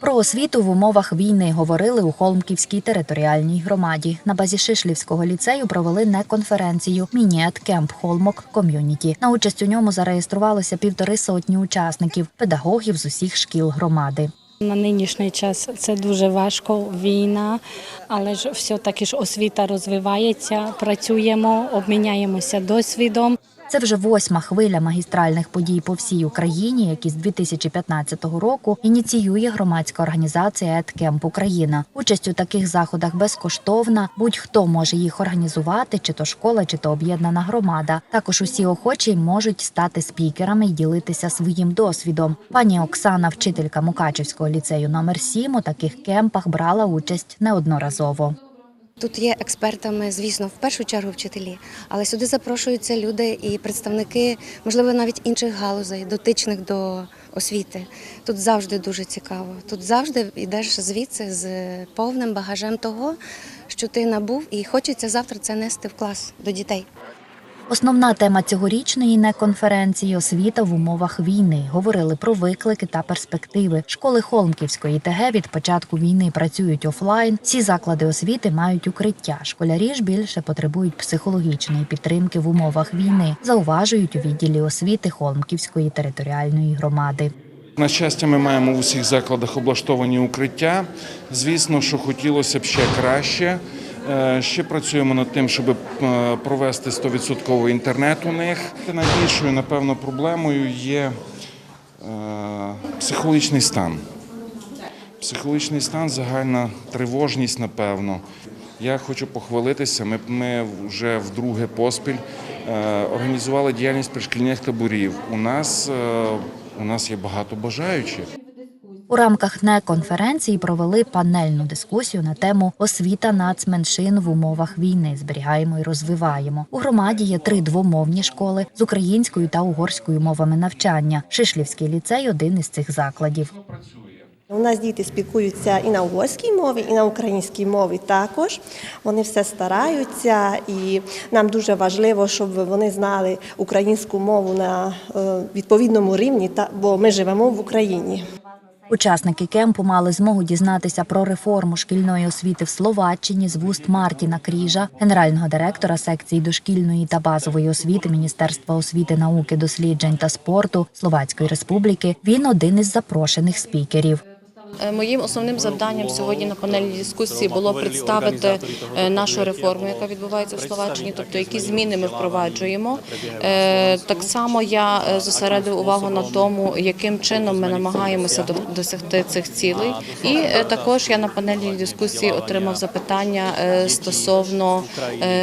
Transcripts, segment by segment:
Про освіту в умовах війни говорили у Холмківській територіальній громаді. На базі Шишлівського ліцею провели не конференцію Мініет Кемп Холмок Ком'юніті. На участь у ньому зареєструвалося півтори сотні учасників, педагогів з усіх шкіл громади. На нинішній час це дуже важко, війна, але ж все-таки ж освіта розвивається, працюємо, обміняємося досвідом. Це вже восьма хвиля магістральних подій по всій Україні, які з 2015 року ініціює громадська організація «Еткемп Україна. Участь у таких заходах безкоштовна. Будь-хто може їх організувати, чи то школа, чи то об'єднана громада. Також усі охочі можуть стати спікерами і ділитися своїм досвідом. Пані Оксана, вчителька Мукачівського ліцею номер 7 у таких кемпах брала участь неодноразово. Тут є експертами, звісно, в першу чергу вчителі, але сюди запрошуються люди і представники, можливо, навіть інших галузей, дотичних до освіти. Тут завжди дуже цікаво. Тут завжди йдеш звідси з повним багажем того, що ти набув, і хочеться завтра це нести в клас до дітей. Основна тема цьогорічної неконференції освіта в умовах війни. Говорили про виклики та перспективи. Школи Холмківської ТГ від початку війни працюють офлайн. Всі заклади освіти мають укриття. Школярі ж більше потребують психологічної підтримки в умовах війни. Зауважують у відділі освіти Холмківської територіальної громади. На щастя, ми маємо в усіх закладах облаштовані укриття. Звісно, що хотілося б ще краще. Е, Ще працюємо над тим, щоб е, провести 100% інтернет у них. Найбільшою, напевно, проблемою є е, психологічний стан. Психологічний стан, загальна тривожність, напевно. Я хочу похвалитися. Ми, ми вже вдруге поспіль е, організували діяльність пришкільних таборів. У нас, е, у нас є багато бажаючих. У рамках неконференції провели панельну дискусію на тему освіта нацменшин в умовах війни. Зберігаємо і розвиваємо. У громаді є три двомовні школи з українською та угорською мовами навчання. Шишлівський ліцей один із цих закладів. У нас діти спілкуються і на угорській мові, і на українській мові також. Вони все стараються, і нам дуже важливо, щоб вони знали українську мову на е, відповідному рівні, бо ми живемо в Україні. Учасники кемпу мали змогу дізнатися про реформу шкільної освіти в Словаччині з вуст Мартіна Кріжа, генерального директора секції дошкільної та базової освіти Міністерства освіти, науки, досліджень та спорту Словацької Республіки. Він один із запрошених спікерів. Е, Моїм основним завданням сьогодні на панельній дискусії було представити е, нашу реформу, яка відбувається в Словаччині, тобто які зміни ми впроваджуємо. Е, Так само я зосередив увагу на тому, яким чином ми намагаємося до- досягти цих цілей. І також я на панельній дискусії отримав запитання стосовно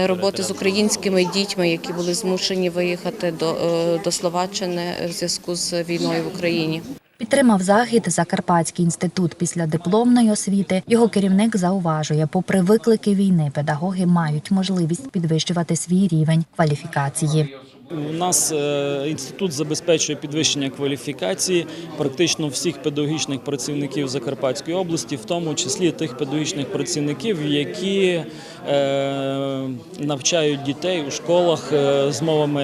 роботи з українськими дітьми, які були змушені виїхати до, до Словаччини в зв'язку з війною в Україні. Підтримав захід Закарпатський інститут після дипломної освіти. Його керівник зауважує, попри виклики війни, педагоги мають можливість підвищувати свій рівень кваліфікації. У нас е, інститут забезпечує підвищення кваліфікації практично всіх педагогічних працівників Закарпатської області, в тому числі тих педагогічних працівників, які е, навчають дітей у школах е, з мовами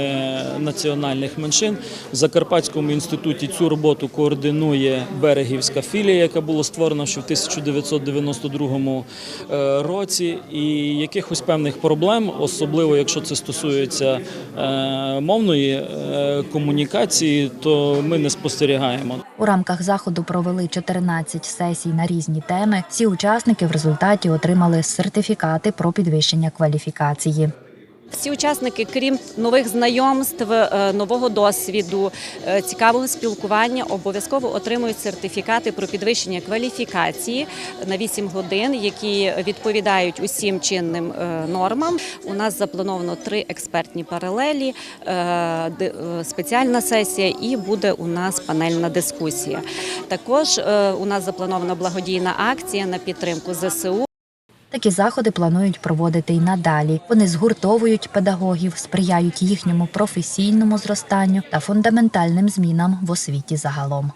національних меншин. В Закарпатському інституті цю роботу координує берегівська філія, яка була створена ще в 1992 е, році. І якихось певних проблем, особливо якщо це стосується мовної е, комунікації, то ми не спостерігаємо. У рамках заходу провели 14 сесій на різні теми. Всі учасники в результаті отримали сертифікати про підвищення кваліфікації. Всі учасники, крім нових знайомств, е, нового досвіду, е, цікавого спілкування, обов'язково отримують сертифікати про підвищення кваліфікації на 8 годин, які відповідають усім чинним е, нормам. У нас заплановано три експертні паралелі, спеціальна сесія і буде у нас панельна дискусія. Також у нас запланована благодійна акція на підтримку ЗСУ. Такі заходи планують проводити й надалі. Вони згуртовують педагогів, сприяють їхньому професійному зростанню та фундаментальним змінам в освіті загалом.